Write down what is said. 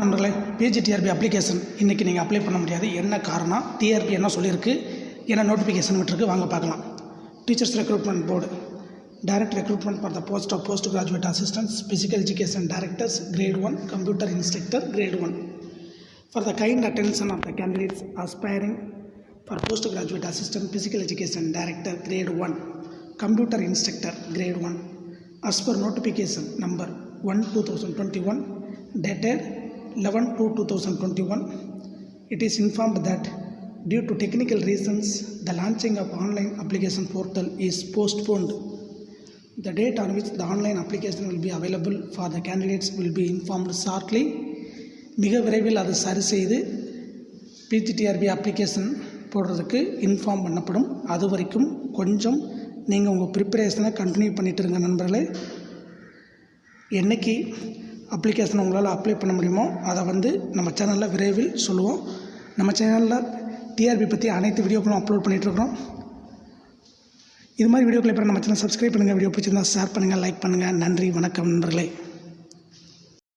நண்பர்களே PG TRP application இன்றைக்கி நீங்கள் அப்ளை பண்ண முடியாது. என்ன காரணம்? டிஆர்பி என்ன சொல்லியிருக்கு? என்ன நோட்டிஃபிகேஷன் விட்டுருக்கு? வாங்க பார்க்கலாம். Teachers recruitment board direct recruitment for the post of post graduate assistance physical education directors grade one computer instructor grade one for the kind attention of the candidates aspiring for post graduate assistant physical education director grade one computer instructor grade one as per notification number one two thousand twenty one dated 11 to 2021 it is informed that due to technical reasons the launching of online application portal is postponed the date on which the online application will be available for the candidates will be informed shortly மிக விரைவில் அதை சரி செய்து PGTRB application போடுறதுக்கு inform பண்ணப்படும் அது வரைக்கும் கொஞ்சம் நீங்கள் உங்கள் ப்ரிப்பரேஷனை கண்டினியூ பண்ணிட்டு இருங்க நண்பர்களே என்னைக்கு அப்ளிகேஷன் உங்களால் அப்ளை பண்ண முடியுமோ அதை வந்து நம்ம சேனலில் விரைவில் சொல்லுவோம். நம்ம சேனலில் டிஆர்பி பற்றி அனைத்து வீடியோக்களும் அப்லோட் பண்ணிகிட்ருக்குறோம் இது மாதிரி வீடியோக்களை இப்போ நம்ம சேனல் சப்ஸ்கிரைப் பண்ணுங்கள் வீடியோ பிடிச்சிருந்தா ஷேர் பண்ணுங்கள் லைக் பண்ணுங்கள் நன்றி வணக்கம் நண்பர்களே.